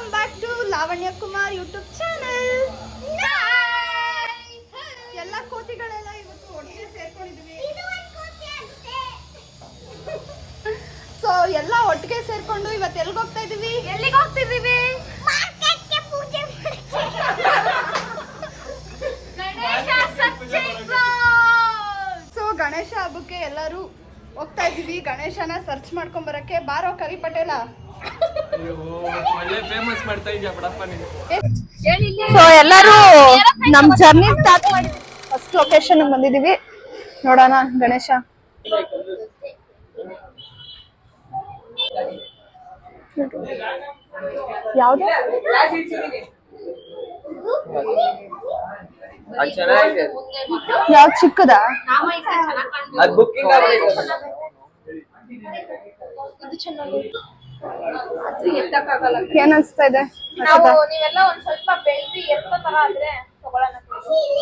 Welcome back to Lavanya Kumar YouTube channel ಎಲ್ಲ ಕೋತಿಗಳೆಲ್ಲ ಇವತ್ತು ಒಟ್ಟಿಗೆ ಸೇರ್ಕೊಂಡಿದ್ವಿ. ಸೊ ಎಲ್ಲ ಒಟ್ಟಿಗೆ ಸೇರ್ಕೊಂಡು ಇವತ್ತು ಎಲ್ಲಿಗೆ ಹೋಗ್ತಾ ಇದೀವಿ ಎಲ್ಲಿಗೆ ಹೋಗ್ತಿದೀವಿ ಸೊ ಗಣೇಶ ಹಬ್ಬಕ್ಕೆ ಎಲ್ಲರೂ ಹೋಗ್ತಾ ಇದೀವಿ ಗಣೇಶನ ಸರ್ಚ್ ಮಾಡ್ಕೊಂಡ್ ಬರಕ್ಕೆ. ಬಾರೋ ಕರಿ ಪಟೇಲ ಸೊ ಎಲ್ಲರೂ ನಮ್ ಜರ್ನಿ ಸ್ಟಾರ್ಟ್ ಮಾಡಿ ಫಸ್ಟ್ ಲೊಕೇಶನ್ ಬಂದಿದೀವಿ ನೋಡೋಣ ಗಣೇಶ. ಯಾವ್ದು? ಯಾವ್ದು ಚಿಕ್ಕದ? ಅದು ಬುಕ್ಕಿಂಗ್ ಏನ್ ಅನ್ಸ್ತಾ ಇದೆ? ನಾವು ನೀವೆಲ್ಲ ಒಂದ್ ಸ್ವಲ್ಪ ಬೆಳ್ದಿ ಎತ್ತೋ ತರ ಆದ್ರೆ ತಗೊಳಣ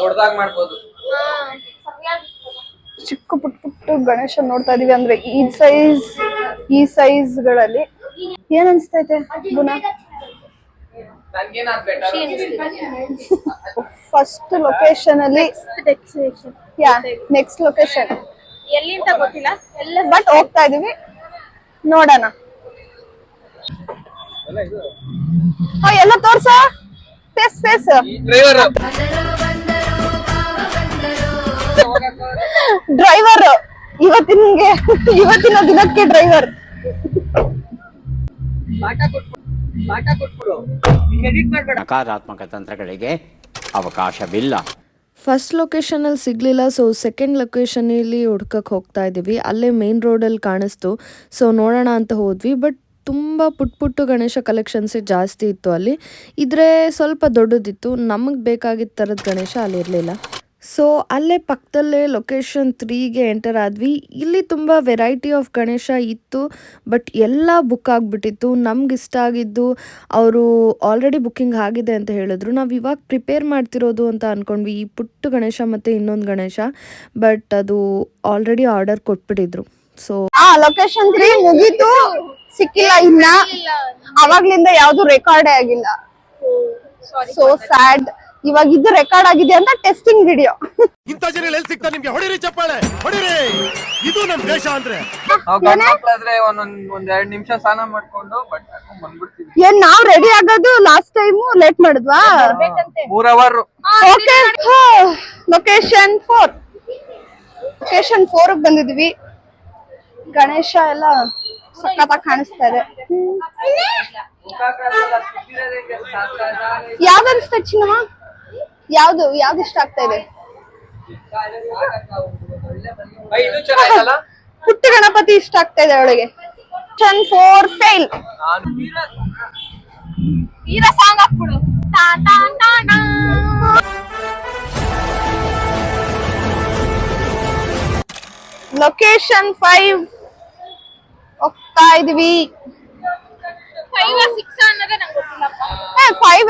ದೊಡ್ಡದಾಗ್ ಮಾಡ್ಬೋದು. ಹಾ ಸರಿಯಾಗಿ ಚಿಕ್ಕ ಪುಟ್ಟ ಪುಟ್ಟ ಗಣೇಶ ನೋಡ್ತಾ ಇದೀವಿ ಅಂದ್ರೆ ಈ ಸೈಜ್ ಈ ಸೈಜ್ಗಳಲ್ಲಿ. ಏನ್ ಅನ್ಸ್ತೈತೆ ಗುಣ? ಫಸ್ಟ್ ಲೊಕೇಶನ್ ಅಲ್ಲಿ ಯಾ ನೆಕ್ಸ್ಟ್ ಲೊಕೇಶನ್ ಎಲ್ಲಿಂದ ಗೊತ್ತಿಲ್ಲ. ಎಲ್ಲ ಬಟ್ ಹೋಗ್ತಾ ಇದೀವಿ. ನೋಡೋಣ. ಎಲ್ಲ ತೋರ್ಸ? ಫೇಸ್ ಫೇಸ್ ಡ್ರೈವರ್ ಡ್ರೈವರ್ ಇವತ್ತಿನಗೆ ಇವತ್ತಿನ ದಿನಕ್ಕೆ ಡ್ರೈವರ್ ನಕಾರಾತ್ಮಕ ತಂತ್ರಗಳಿಗೆ ಅವಕಾಶವಿಲ್ಲ. ಫಸ್ಟ್ ಲೊಕೇಶನಲ್ಲಿ ಸಿಗಲಿಲ್ಲ ಸೊ ಸೆಕೆಂಡ್ ಲೊಕೇಶನಲ್ಲಿ ಹುಡ್ಕಕ್ ಹೋಗ್ತಾ ಇದ್ದೀವಿ ಅಲ್ಲೇ ಮೇನ್ ರೋಡಲ್ಲಿ ಕಾಣಿಸ್ತು. ಸೊ ನೋಡೋಣ ಅಂತ ಹೋದ್ವಿ ಬಟ್ ತುಂಬ ಪುಟ್ ಪುಟ್ಟು ಗಣೇಶ ಕಲೆಕ್ಷನ್ಸೇ ಜಾಸ್ತಿ ಇತ್ತು ಅಲ್ಲಿ. ಇದ್ರೆ ಸ್ವಲ್ಪ ದೊಡ್ಡದಿತ್ತು, ನಮಗೆ ಬೇಕಾಗಿದ್ದ ಥರದ ಗಣೇಶ ಅಲ್ಲಿ ಇರಲಿಲ್ಲ. ಸೊ ಅಲ್ಲೇ ಪಕ್ಕದಲ್ಲೇ ಲೊಕೇಶನ್ ತ್ರೀಗೆ ಎಂಟರ್ ಆದ್ವಿ. ಇಲ್ಲಿ ತುಂಬ ವೆರೈಟಿ ಆಫ್ ಗಣೇಶ ಇತ್ತು ಬಟ್ ಎಲ್ಲ ಬುಕ್ ಆಗಿಬಿಟ್ಟಿತ್ತು. ನಮ್ಗೆ ಇಷ್ಟ ಆಗಿದ್ದು ಅವರು ಆಲ್ರೆಡಿ ಬುಕ್ಕಿಂಗ್ ಆಗಿದೆ ಅಂತ ಹೇಳಿದ್ರು. ನಾವು ಇವಾಗ ಪ್ರಿಪೇರ್ ಮಾಡ್ತಿರೋದು ಅಂತ ಅಂದ್ಕೊಂಡ್ವಿ ಈ ಪುಟ್ಟ ಗಣೇಶ ಮತ್ತು ಇನ್ನೊಂದು ಗಣೇಶ ಬಟ್ ಅದು ಆಲ್ರೆಡಿ ಆರ್ಡರ್ ಕೊಟ್ಬಿಟ್ಟಿದ್ರು. ಸೊ ಆ ಲೊಕೇಶನ್ ತ್ರೀ ಮುಗೀತು. ಸಿಕ್ಕಿಲ್ಲ ಇನ್ನ. ಅವಾಗ್ಲಿಂದ ಯಾವ್ದು ರೆಕಾರ್ಡೇ ಆಗಿಲ್ಲ. ಸೊ ಸ್ಯಾಡ್ ಇವಾಗ ಇದು ರೆಕಾರ್ಡ್ ಆಗಿದೆ ಅಂತ ಟೆಸ್ಟಿಂಗ್ ವಿಡಿಯೋ ಇಂತ ಜನ ಎಲ್ಲಿ ಸಿಗ್ತಾ ನಿಮ್ಗೆ? ಹೊಡಿರಿ ಚಪ್ಪಾಳೆ. ಹೊಡಿರಿ. ಇದು ನಮ್ ದೇಶ ಅಂದ್ರೆ. ನಾವು ಗಂಡ್ ಮಕ್ಳಾದ್ರೆ ಒಂದೊಂದ್ ಒಂದ್ ಎರಡ್ ನಿಮಿಷ ಸ್ನಾನ ಮಾಡ್ಕೊಂಡು ಬಟ್ ಹಾಕೊಂಡ್ ಬಂದ್ಬಿಡ್ತೀವಿ. ಏನ್ ನಾವ್ ರೆಡಿ ಆಗೋದು ಲಾಸ್ಟ್ ಟೈಮ್ ಲೇಟ್ ಮಾಡಿದ್ವಾ? ಮೂರ್ hour okay location four location four ಬಂದಿದ್ವಿ. ಗಣೇಶ ಎಲ್ಲ ಸಖತ್ತಾಗಿ ಕಾಣಿಸ್ತಾ ಇದೆ. ಯಾವ್ದು ಅನ್ಸ್ತಾ ಚಿನ್ನಮ್ಮ? ಯಾವ್ದು ಯಾವ್ದು ಇಷ್ಟ ಆಗ್ತಾ ಇದೆ? ಪುಟ್ಟಿ ಗಣಪತಿ ಇಷ್ಟ ಆಗ್ತಾ ಇದೆ ಅವಳಿಗೆ. ಫೋರ್ ಫೇಲ್ ವೀರ ಸಾಂಗ್ ಹಾಕ್ಬಿಡು. ಟಾ ಟಾ ಟಾ ಟಾ. ಲೊಕೇಶನ್ ಫೈವ್ ಹೋಗ್ತಾ ಇದೀವಿ. ಇರೋ ಫೈವ್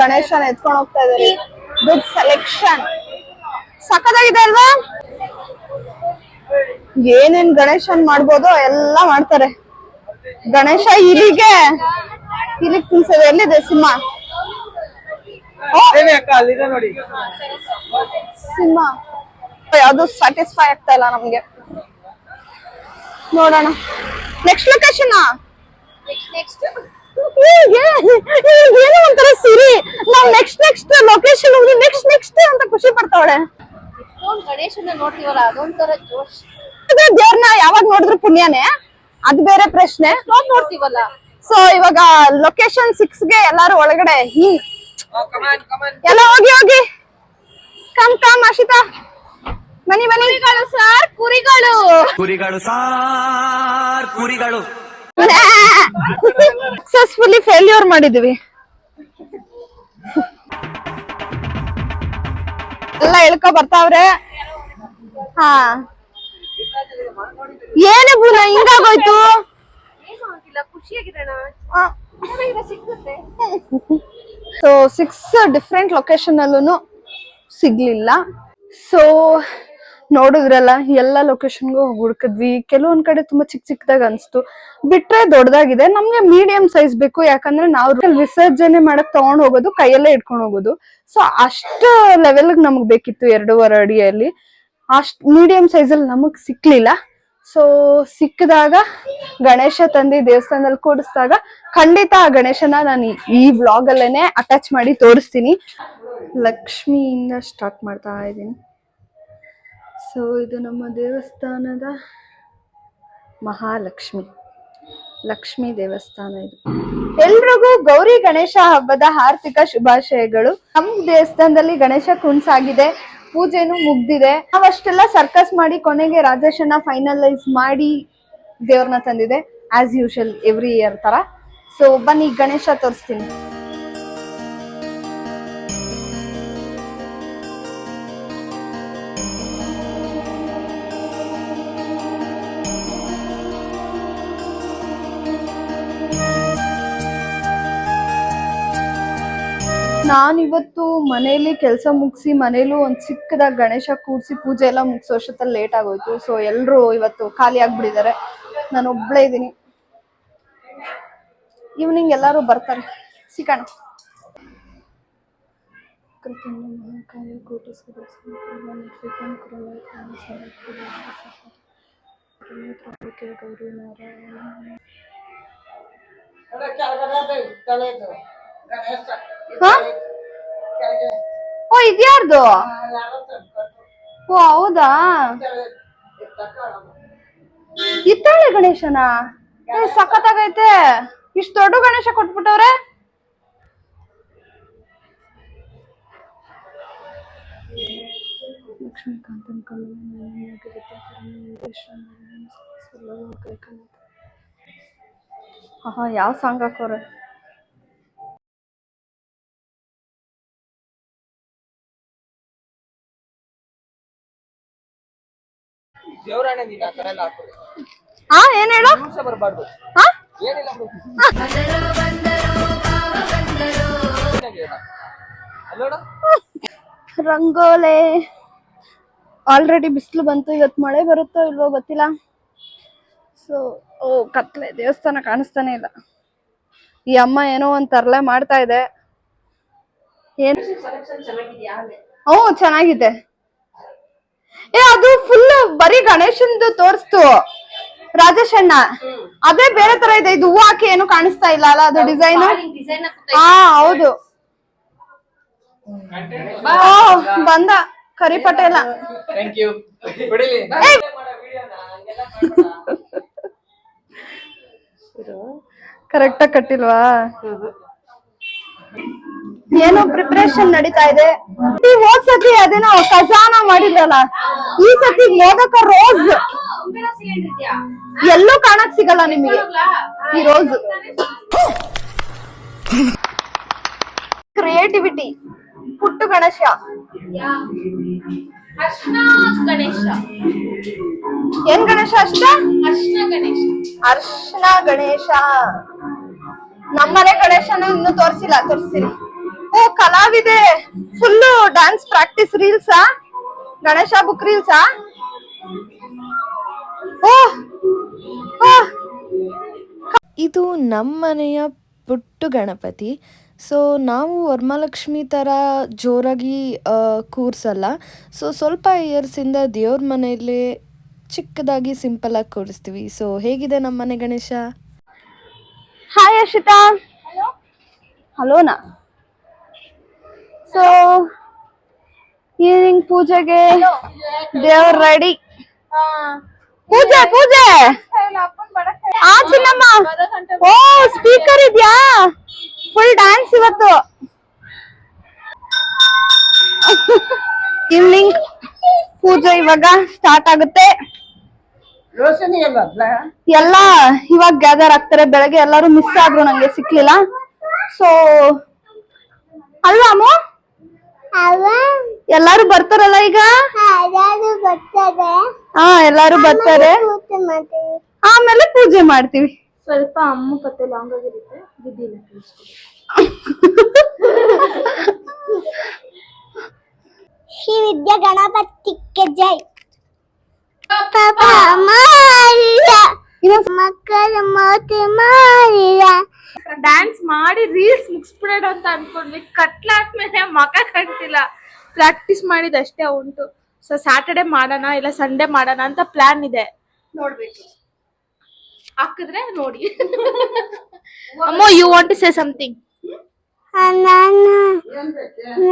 ಗಣೇಶನ ಎತ್ಕೊಂಡು ಹೋಗ್ತಾ ಇದಾರೆ. ಗುಡ್ ಸೆಲೆಕ್ಷನ್ ಸಖತ್ತಾಗಿದೆ ಅಲ್ವಾ? ಏನೇನ್ ಗಣೇಶನ್ ಮಾಡ್ಬೋದು ಎಲ್ಲ ಮಾಡ್ತಾರೆ. ಗಣೇಶ ಇಲ್ಲಿಗೆ ಇಲ್ಲಿ ತಿನ್ಸೋದು ಎಲ್ಲಿದೆ ಸಿಂಹ? ಸಿಂಹ. ಯಾವ್ದು ಸ್ಯಾಟಿಸ್ಫೈ ಆಗ್ತಾ ಇಲ್ಲ ನಮ್ಗೆ. ನೋಡೋಣ. ನೆಕ್ಸ್ಟ್ ಲೊಕೇಶನ್ ನೆಕ್ಸ್ಟ್ ನೆಕ್ಸ್ಟ್ ಏನೋ ಒಂಥರ ಸಿರಿ. ನಾವ್ ನೆಕ್ಸ್ಟ್ ನೆಕ್ಸ್ಟ್ ಲೊಕೇಶನ್ ಹೋಗಿ ನೆಕ್ಸ್ಟ್ ನೆಕ್ಸ್ಟ್ ಅಂತ ಖುಷಿ ಪಡ್ತಾವಳೆ. ಫೋನ್ ಗಣೇಶನ ನೋಡ್ತೀವಲ್ಲ ಅದೊಂಥರ ಜೋಶ್. ದೇವ್ರನ್ನ ಯಾವಾಗ ನೋಡಿದ್ರು ಪುಣ್ಯನೇ ಅದು ಬೇರೆ ಪ್ರಶ್ನೆ. ನೋಡ್ತೀವಲ್ಲ. ಸೊ ಇವಾಗ ಲೊಕೇಶನ್ ಸಿಕ್ಸ್ಗೆ ಎಲ್ಲಾರು ಒಳಗಡೆ ಹೀ. ಕಮಾನ್ ಎಲ್ಲ ಹೋಗಿ ಹೋಗಿ. ಕಮ್ ಕಮ್ ಅಶಿತಾ ಬನ್ನಿ ಬನ್ನಿ. ಸರ್ ಕುರಿಗಳು. ಕುರಿಗಳು ಸಾರ್ ಕುರಿಗಳು. ಸಕ್ಸಸ್ಫುಲಿ ಫೇಲ್ಯೂರ್ ಮಾಡಿದ್ವಿ. ಎಲ್ಲ ಹೇಳ್ಕೊ ಬರ್ತಾವ್ರೆ. ಹಾ. ಏನು ಬುನ ಹಿಂಗಾಗೋಯ್ತು? ಸೊ ಸಿಕ್ಸ್ ಡಿಫ್ರೆಂಟ್ ಲೊಕೇಶನ್ ಅಲ್ಲೂ ಸಿಗ್ಲಿಲ್ಲ. ಸೊ ನೋಡಿದ್ರಲ್ಲ, ಎಲ್ಲ ಲೊಕೇಶನ್ಗೂ ಹುಡ್ಕಿದ್ವಿ. ಕೆಲವೊಂದ್ ಕಡೆ ತುಂಬಾ ಚಿಕ್ಕ ಚಿಕ್ಕದಾಗ ಅನ್ಸ್ತು. ಬಿಟ್ರೆ ದೊಡ್ಡದಾಗಿದೆ ನಮ್ಗೆ ಮೀಡಿಯಂ ಸೈಜ್ ಬೇಕು. ಯಾಕಂದ್ರೆ ನಾವು ವಿಸರ್ಜನೆ ಮಾಡಕ್ ತಗೊಂಡ್ ಹೋಗೋದು, ಕೈಯಲ್ಲೇ ಇಟ್ಕೊಂಡು ಹೋಗೋದು. ಸೊ ಅಷ್ಟು ಲೆವೆಲ್ ನಮಗ್ ಬೇಕಿತ್ತು ಎರಡೂವರೆ ಅಡಿಯಲ್ಲಿ. ಅಷ್ಟ್ ಮೀಡಿಯಂ ಸೈಜ್ ಅಲ್ಲಿ ನಮಗ್ ಸಿಕ್ಲಿಲ್ಲ. ಸೊ ಸಿಕ್ಕಿದಾಗ ಗಣೇಶ ತಂದು ದೇವಸ್ಥಾನದಲ್ಲಿ ಕೂಡಿಸಿದಾಗ ಖಂಡಿತ ಆ ಗಣೇಶನ ನಾನು ಈ ವ್ಲಾಗ್ ಅಲ್ಲೇನೆ ಅಟ್ಯಾಚ್ ಮಾಡಿ ತೋರಿಸ್ತೀನಿ. ಲಕ್ಷ್ಮಿಯಿಂದ ಸ್ಟಾರ್ಟ್ ಮಾಡ್ತಾ ಇದ್ದೀನಿ. ಸೊ ಇದು ನಮ್ಮ ದೇವಸ್ಥಾನದ ಮಹಾಲಕ್ಷ್ಮಿ. ಲಕ್ಷ್ಮಿ ದೇವಸ್ಥಾನ ಇದು. ಎಲ್ರಿಗೂ ಗೌರಿ ಗಣೇಶ ಹಬ್ಬದ ಆರ್ಥಿಕ ಶುಭಾಶಯಗಳು. ನಮ್ಮ ದೇವಸ್ಥಾನದಲ್ಲಿ ಗಣೇಶ ಕುಣ್ಸಾಗಿದೆ, ಪೂಜೆನೂ ಮುಗ್ದಿದೆ. ನಾವಷ್ಟೆಲ್ಲ ಸರ್ಕಸ್ ಮಾಡಿ ಕೊನೆಗೆ ರಾಜೇಶನ ಫೈನಲೈಸ್ ಮಾಡಿ ದೇವ್ರನ್ನ ತಂದಿದೆ ಆಸ್ ಯೂಶಲ್ ಎವ್ರಿ ಇಯರ್ ತರ. ಸೊ ಬನ್ನಿ, ಗಣೇಶ ತೋರಿಸ್ತೀನಿ. ನಾನಿವತ್ತು ಮನೇಲಿ ಕೆಲಸ ಮುಗಿಸಿ ಮನೇಲೂ ಒಂದು ಚಿಕ್ಕದಾಗಿ ಗಣೇಶ ಕೂರ್ಸಿ ಪೂಜೆ ಎಲ್ಲ ಮುಗಿಸೋ ಅಷ್ಟೊತ್ತಲ್ಲಿ ಲೇಟ್ ಆಗೋಯ್ತು. ಸೊ ಎಲ್ಲರೂ ಇವತ್ತು ಖಾಲಿ ಆಗ್ಬಿಟ್ಟಿದ್ದಾರೆ. ನಾನು ಒಬ್ಬಳೇ ಇದ್ದೀನಿ. ಈವ್ನಿಂಗ್ ಎಲ್ಲರೂ ಬರ್ತಾರೆ. ಸಿಗೋಣ. ಹಾ? ಓ ಇದ್ಯಾರ್ದು ಓ, ಹೌದಾ? ಇತ್ತಾಳೆ ಗಣೇಶನ? ಸಖತ್ತಾಗೈತೆ. ಇಷ್ಟು ದೊಡ್ಡ ಗಣೇಶ ಕೊಟ್ಬಿಟ್ಟವ್ರೆ. ಲಕ್ಷ್ಮೀಕಾಂತನ್ ಹಾ ಯಾವ ಸಾಂಗ್ ಹಾಕೋರೆ? ದೇವರಾಣೆ ನೀನ್ ಆ ತರ ಎಲ್ಲ ಹಾಕೋದು ಹಾ ಏನ್ ಹೇಳು? ಬರ್ಬಾರ್ದು. ಹಾ ಏನಿಲ್ಲ ಬಿಡು. ಅಲ್ಲೋಡ ರಂಗೋಲೆ. ಆಲ್ರೆಡಿ ಬಿಸಿಲು ಬಂತು ಇವತ್ತು ಮಳೆ ಬರುತ್ತೋ ಇಲ್ವೋ ಗೊತ್ತಿಲ್ಲ. ಸೊ ಓ ಕತ್ಲೆ ದೇವಸ್ಥಾನ ಕಾಣಿಸ್ತಾನೆ ಇಲ್ಲ. ಈ ಅಮ್ಮ ಏನೋ ಒಂದ್ ತರಲೆ ಮಾಡ್ತಾ ಇದೆ. ಏನ್? ಹ್ಞೂ ಚೆನ್ನಾಗಿದೆ. ಏ ಅದು ಫುಲ್ ಬರೀ ಗಣೇಶಂದು ತೋರಿಸ್ತು. ರಾಜೇಶ್ ಅಣ್ಣ ಅದೇ ಬೇರೆ ತರ ಇದೆ ಇದು ಹೂವು ಹಾಕಿ ಏನು ಕಾಣಿಸ್ತಾ ಇಲ್ಲ ಅಲ್ಲ ಅದು ಡಿಸೈನ್ ಹಾ ಹೌದು. ಬಂದ. ಕರಿ ಪಟೇಲ ಥ್ಯಾಂಕ್ ಯು ಬಿಡಿಲಿ. ಕರೆಕ್ಟ್ ಆಗಿ ಕಟ್ಟಿಲ್ವಾ? ಏನೋ ಪ್ರಿಪರೇಷನ್ ನಡೀತಾ ಇದೆ. ಹೋದ್ ಸತಿ ಅದೇನೋ ಖಜಾನ ಮಾಡಿದ್ರಲ್ಲ, ಈ ಸತಿ ಮೋದಕ ರೋಸ್ ಎಲ್ಲೂ ಕಾಣಕ್ ಸಿಗಲ್ಲ ನಿಮಗೆ. ಈ ರೋಸ್ ಕ್ರಿಯೇಟಿವಿಟಿ ಪುಟ್ಟು ಗಣೇಶ. ಏನ್ ಗಣೇಶ ಅಷ್ಟ? ಅರ್ಶನ ಗಣೇಶ ಅರ್ಶನ ಗಣೇಶ. ನಮ್ಮನೆ ಗಣೇಶನ ಇನ್ನು ತೋರಿಸಿಲ್ಲ ತೋರಿಸ್ತೀನಿ ಓ, ಕಲಾವಿದೆ. ಫುಲ್ ಡ್ಯಾನ್ಸ್ ಪ್ರಾಕ್ಟೀಸ್ ರೀಲ್ಸಾ ಗಣೇಶ ಬುಕ್ ರೀಲ್ಸಾ ಇದು ನಮ್ಮನೆಯ ಪುಟ್ಟು ಗಣಪತಿ. ಸೊ ನಾವು ವರಮಹಾಲಕ್ಷ್ಮಿ ಥರ ಜೋರಾಗಿ ಕೂರಿಸಲ್ಲ ಕೂರ್ಸಲ್ಲ. ಸೊ ಸ್ವಲ್ಪ ಇಯರ್ಸಿಂದ ದೇವ್ರ ಮನೆಯಲ್ಲೇ ಚಿಕ್ಕದಾಗಿ ಸಿಂಪಲಾಗಿ ಕೂರಿಸ್ತೀವಿ. ಸೊ ಹೇಗಿದೆ ನಮ್ಮನೆ ಗಣೇಶ? ಹಾಯ್ ಅರ್ಷಿತಾ ಹಲೋನಾ ಸೊ ಈವ್ನಿಂಗ್ ಪೂಜೆಗೆ ದೇವ್ರ ರೆಡಿ ಪೂಜೆ ಪೂಜೆ! ಆ ಚಿನ್ನಮ್ಮ. ಓ ಸ್ಪೀಕರ್ ಇದ್ಯಾ? ಫುಲ್ ಡ್ಯಾನ್ಸ್ ಇವತ್ತು. ಈವ್ನಿಂಗ್ ಪೂಜೆ ಇವಾಗ ಸ್ಟಾರ್ಟ್ ಆಗುತ್ತೆ. ಎಲ್ಲ ಇವಾಗ ಗ್ಯಾದರ್ ಆಗ್ತಾರೆ ಬೆಳಗ್ಗೆ ಎಲ್ಲರೂ ಮಿಸ್ ಆದ್ರು ನಂಗೆ ಸಿಕ್ಲಿಲ್ಲ. ಸೊ ಅಲ್ವಾ ಅಮ್ಮ? ಎಲ್ಲಾರು ಬರ್ತಾರಲ್ಲ ಈಗ? ಹಾ ಎಲ್ಲಾರು ಬರ್ತಾರೆ. ಆಮೇಲೆ ಪೂಜೆ ಮಾಡ್ತೀವಿ. ಸ್ವಲ್ಪ ಅಮ್ಮ ಕತೆ ಲಾಂಗ್ ಆಗಿರುತ್ತೆ. ಬಿದ್ದಿಲ್ಲ ಶ್ರೀ ವಿದ್ಯಾ ಗಣಪತಿಗೆ ಜೈ. ಮಕ್ಕಳ ಮಾತೆ ಮಾಡಿಲ್ಲ ಡ್ಯಾನ್ಸ್ ಮಾಡಿ ರೀಲ್ಸ್ ಮುಗಿಸ್ಬಿಡೋಣ ಅಂತ ಅನ್ಕೊಂಡ್ವಿ. ಕತ್ಲಾದ್ಮೇಲೆ ಮಕ ಕಂಟಿಲ್ಲ. ಪ್ರಾಕ್ಟೀಸ್ ಮಾಡಿದಷ್ಟೇ ಉಂಟು. ಸೊ ಸ್ಯಾಟರ್ಡೆ ಮಾಡೋಣ ಇಲ್ಲ ಸಂಡೇ ಮಾಡೋಣ ಅಂತ ಪ್ಲಾನ್ ಇದೆ. ನೋಡ್ಬೇಕು. ಹಾಕಿದ್ರೆ ನೋಡಿ. ಅಮ್ಮ you want to say something ನಾನು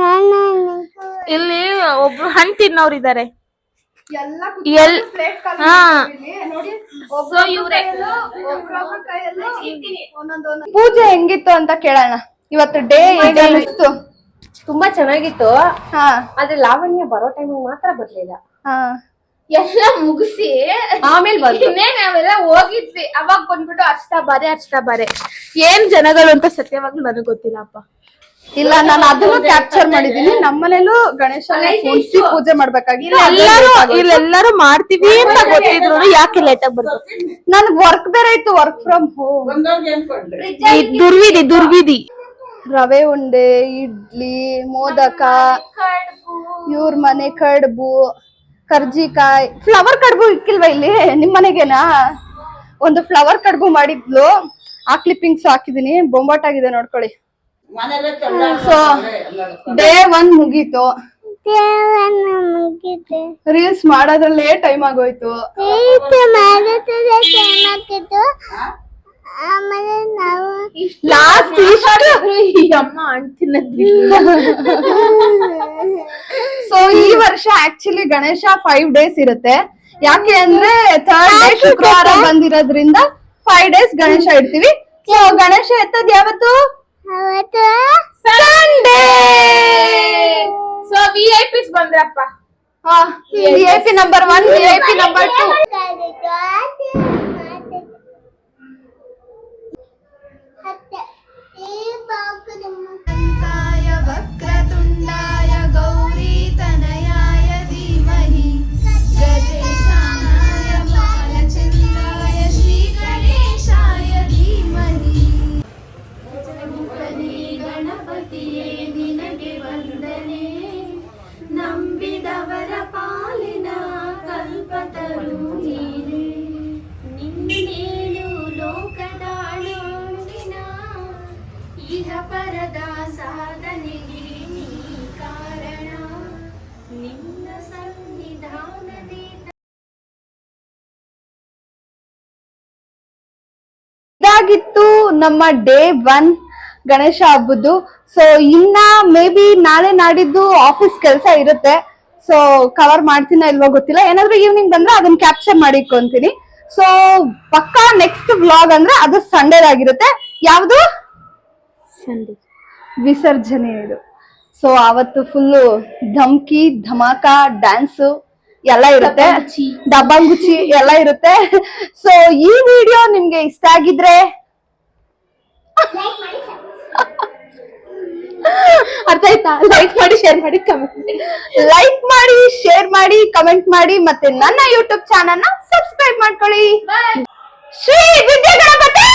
ನಾನು ಇಲ್ಲಿ ಒಬ್ರು ಹಣ್ಣು ತಿನ್ನೋರು ಇದಾರೆ ಎಲ್ಲ ಎಲ್ ಹಾ. ಸೊ ಇವ್ರೆ ಪೂಜೆ ಹೆಂಗಿತ್ತು ಅಂತ ಕೇಳೋಣ. ಇವತ್ತು ಡೇ ಹೇಗೆ ಅನಿಸ್ತು ತುಂಬಾ ಚೆನ್ನಾಗಿತ್ತು. ಹಾ. ಆದ್ರೆ ಲಾವಣ್ಯ ಬರೋ ಟೈಮ್ ಮಾತ್ರ ಬರ್ಲಿಲ್ಲ. ಹಾ. ಎಲ್ಲ ಮುಗಿಸಿ ಆಮೇಲೆ ಬಂತು. ಇನ್ನೇ ನಾವೆಲ್ಲ ಹೋಗಿದ್ವಿ. ಅವಾಗ ಬಂದ್ಬಿಟ್ಟು ಅಷ್ಟ ಬಾರೆ ಅಷ್ಟ ಬಾರೆ. ಏನ್ ಜನಗಳು ಅಂತ ಸತ್ಯವಾಗ್ಲೂ ನನಗ್ ಗೊತ್ತಿಲ್ಲಪ್ಪ ಇಲ್ಲ ನಾನು ಅದನ್ನು ಕ್ಯಾಪ್ಚರ್ ಮಾಡಿದೀನಿ. ನಮ್ಮನೇಲೂ ಗಣೇಶ ಕೂರಿಸಿ ಪೂಜೆ ಮಾಡ್ಬೇಕಾಗಿತ್ತು. ಎಲ್ಲರೂ ಇಲ್ಲೆಲ್ಲರೂ ಮಾಡ್ತೀವಿ ಅಂತ ಗೊತ್ತಿದ್ರು ಯಾಕೆ ಲೇಟ್ ಆಗಿ ಬರ್ಬೇಕು? ನನ್ಗ್ ವರ್ಕ್ ಬೇರೆ ಇತ್ತು ವರ್ಕ್ ಫ್ರಮ್ ಹೋಮ್ ಈ ದುರ್ವಿಧಿ ದುರ್ವಿಧಿ. ರವೆ ಉಂಡೆ ಇಡ್ಲಿ ಮೋದಕ ಇವ್ರ ಮನೆ ಕಡ್ಬು ಕರ್ಜಿಕಾಯಿ. ಫ್ಲವರ್ ಕಡ್ಬು ಇಕ್ಕಿಲ್ವಾ ಇಲ್ಲಿ? ನಿಮ್ ಮನೆಗೇನಾ? ಒಂದು ಫ್ಲವರ್ ಕಡ್ಬು ಮಾಡಿದ್ಲು. ಆ ಕ್ಲಿಪ್ಪಿಂಗ್ಸ್ ಹಾಕಿದೀನಿ. ಬೊಂಬಾಟಾಗಿದೆ ನೋಡ್ಕೊಳ್ಳಿ. ಸೊ ಡೇ ಒನ್ ಮುಗೀತು. ರೀಲ್ಸ್ ಮಾಡೋದ್ರಲ್ಲೇ ಟೈಮ್ ಆಗೋಯ್ತು. ಆಮೇಲೆ ನಾವು ಲಾಸ್ಟ್ ಈ ಅಮ್ಮ ಸೊ ಈ ವರ್ಷ ಆಕ್ಚುಲಿ ಗಣೇಶ ಫೈವ್ ಡೇಸ್ ಇರುತ್ತೆ. ಯಾಕೆ ಅಂದ್ರೆ ಥರ್ಡ್ ಡೇ ಶುಕ್ರವಾರ ಬಂದಿರೋದ್ರಿಂದ ಫೈವ್ ಡೇಸ್ ಗಣೇಶ ಇಡ್ತೀವಿ. ಸೊ ಗಣೇಶ ಎತ್ತದ್ ಯಾವತ್ತು? Sunday so V I Ps ಬಂದ್ರಪ್ಪ V I P number one V I P number two ಕರೆದು ಆಸೆ ಮಾತದು. ಹತ್ತ ಈ ಬಾಕದ वक्रतुण्डाय गौरीतनयाय ಇದಾಗಿತ್ತು ನಮ್ಮ ಡೇ ಒನ್ ಗಣೇಶ ಹಬ್ಬದ್ದು. ಸೊ ಇನ್ನ ಮೇ ಬಿ ನಾಳೆ ನಾಡಿದ್ದು ಆಫೀಸ್ ಕೆಲಸ ಇರುತ್ತೆ. ಸೊ ಕವರ್ ಮಾಡ್ತೀನ ಇಲ್ವೋ ಗೊತ್ತಿಲ್ಲ. ಏನಾದ್ರೂ ಈವ್ನಿಂಗ್ ಬಂದ್ರೆ ಅದನ್ನ ಕ್ಯಾಪ್ಚರ್ ಮಾಡಿ ಇಟ್ಕೊಂತೀನಿ ಸೊ ಪಕ್ಕಾ ನೆಕ್ಸ್ಟ್ ವ್ಲಾಗ್ ಅಂದ್ರೆ ಅದು ಸಂಡೇದಾಗಿರುತ್ತೆ ಯಾವುದು? ವಿಸರ್ಜನೆ ಇದು. ಸೊ ಅವತ್ತು ಫುಲ್ಲು ಧಮ್ಕಿ ಧಮಾಕ ಡ್ಯಾನ್ಸು ಎಲ್ಲ ಇರುತ್ತೆ. ಡಬ್ಬಂಗುಚಿ ಎಲ್ಲ ಇರುತ್ತೆ. ಸೊ ಈ ವಿಡಿಯೋ ನಿಮ್ಗೆ ಇಷ್ಟ ಆಗಿದ್ರೆ ಅರ್ಥ ಆಯ್ತಾ? ಲೈಕ್ ಮಾಡಿ ಶೇರ್ ಮಾಡಿ ಕಮೆಂಟ್ ಲೈಕ್ ಮಾಡಿ ಶೇರ್ ಮಾಡಿ ಕಮೆಂಟ್ ಮಾಡಿ ಮತ್ತೆ ನನ್ನ ಯೂಟ್ಯೂಬ್ ಚಾನಲ್ನ ಸಬ್ಸ್ಕ್ರೈಬ್ ಮಾಡ್ಕೊಳ್ಳಿ ಶ್ರೀ ವಿದ್ಯಾ ಗಣಪತಿ